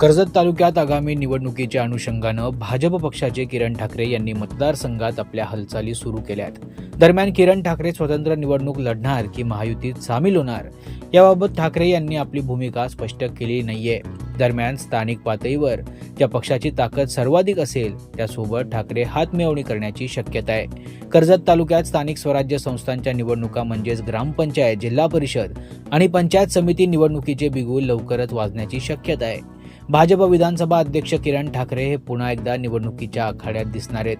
कर्जत तालुक्यात आगामी निवडणुकीच्या अनुषंगानं भाजप पक्षाचे किरण ठाकरे यांनी मतदारसंघात आपल्या हालचाली सुरू केल्यात. दरम्यान किरण ठाकरे स्वतंत्र निवडणूक लढणार की महायुतीत सामील होणार याबाबत ठाकरे यांनी आपली भूमिका स्पष्ट केली नाहीये. दरम्यान स्थानिक पातळीवर ज्या पक्षाची ताकद सर्वाधिक असेल त्यासोबत ठाकरे हातमिळवणी करण्याची शक्यता आहे. कर्जत तालुक्यात स्थानिक स्वराज्य संस्थांच्या निवडणुका म्हणजेच ग्रामपंचायत जिल्हा परिषद आणि पंचायत समिती निवडणुकीचे बिगुल लवकरच वाजण्याची शक्यता आहे. भाजप विधानसभा अध्यक्ष किरण ठाकरे हे पुन्हा एकदा निवडणुकीच्या आखाड्यात दिसणार आहेत.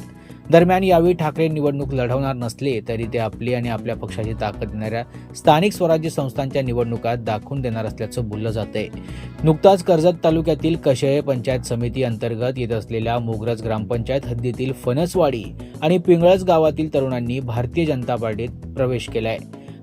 दरम्यान यावेळी ठाकरे निवडणूक लढवणार नसले तरी ते आपली आणि आपल्या पक्षाची ताकद देणाऱ्या स्थानिक स्वराज्य संस्थांच्या निवडणुकात दाखवून देणार असल्याचं बोललं जातंय. नुकताच कर्जत तालुक्यातील कशळे पंचायत समिती अंतर्गत येत असलेल्या मोगरज ग्रामपंचायत हद्दीतील फणसवाडी आणि पिंगळज गावातील तरुणांनी भारतीय जनता पार्टीत प्रवेश केलाय.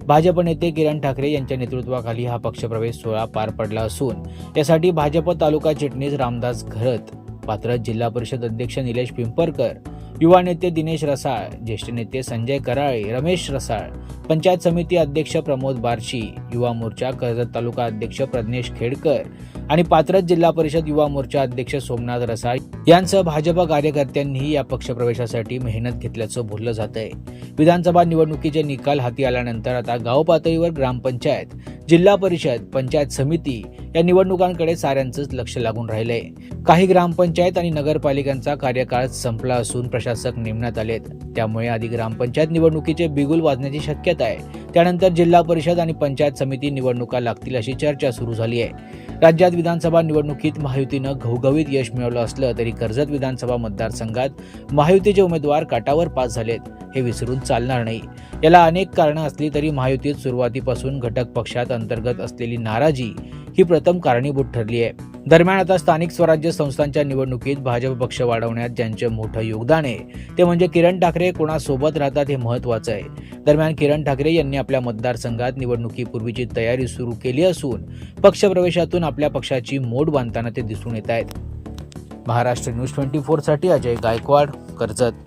भाजप नेते किरण ठाकरे यांच्या नेतृत्वाखाली हा पक्षप्रवेश सोहळा पार पडला असून यासाठी भाजप तालुका चिटणीस रामदास घरत पात्र जिल्हा परिषद अध्यक्ष निलेश पिंपरकर युवा नेते दिनेश रसाळ ज्येष्ठ नेते संजय कराळे रमेश रसाळ पंचायत समिती अध्यक्ष प्रमोद बार्शी युवा मोर्चा कर्जत तालुका अध्यक्ष प्रज्ञेश खेडकर आणि पात्रत जिल्हा परिषद युवा मोर्चा अध्यक्ष सोमनाथ रसाळ यांसह भाजप कार्यकर्त्यांनीही या पक्षप्रवेशासाठी मेहनत घेतल्याचं बोललं जात आहे विधानसभा निवडणुकीचे निकाल हाती आल्यानंतर आता गाव पातळीवर ग्रामपंचायत जिल्हा परिषद पंचायत समिती या निवडणुकांकडे साऱ्यांचंच लक्ष लागून राहिलंय. काही ग्रामपंचायत आणि नगरपालिकांचा कार्यकाळ संपला असून प्रशासक नेमण्यात आलेत. त्यामुळे आधी ग्रामपंचायत निवडणुकीचे बिगुल वाजण्याची शक्यता आहे. त्यानंतर जिल्हा परिषद आणि पंचायत समिती निवडणुका लागतील अशी चर्चा सुरू झाली आहे. राज्यात विधानसभा निवडणुकीत महायुतीनं घवघवीत यश मिळवलं असलं तरी कर्जत विधानसभा मतदारसंघात महायुतीचे उमेदवार काटावर पास झालेत. हे विसरून चालणार नाही. याला अनेक कारणं असली तरी महायुतीत सुरुवातीपासून घटक पक्षात अंतर्गत असलेली नाराजी ही प्रथम कारणीभूत ठरली आहे. दरम्यान आता स्थानिक स्वराज्य संस्थांच्या निवडणुकीत भाजप पक्ष वाढवण्यात ज्यांचं मोठं योगदान आहे ते म्हणजे किरण ठाकरे कोणासोबत राहतात हे महत्वाचं आहे. दरम्यान किरण ठाकरे यांनी आपल्या मतदारसंघात निवडणुकीपूर्वीची तयारी सुरू केली असून पक्षप्रवेशातून आपल्या पक्षाची मोड बांधताना ते दिसून येत आहेत. महाराष्ट्र न्यूज ट्वेंटी फोरसाठी अजय गायकवाड कर्जत.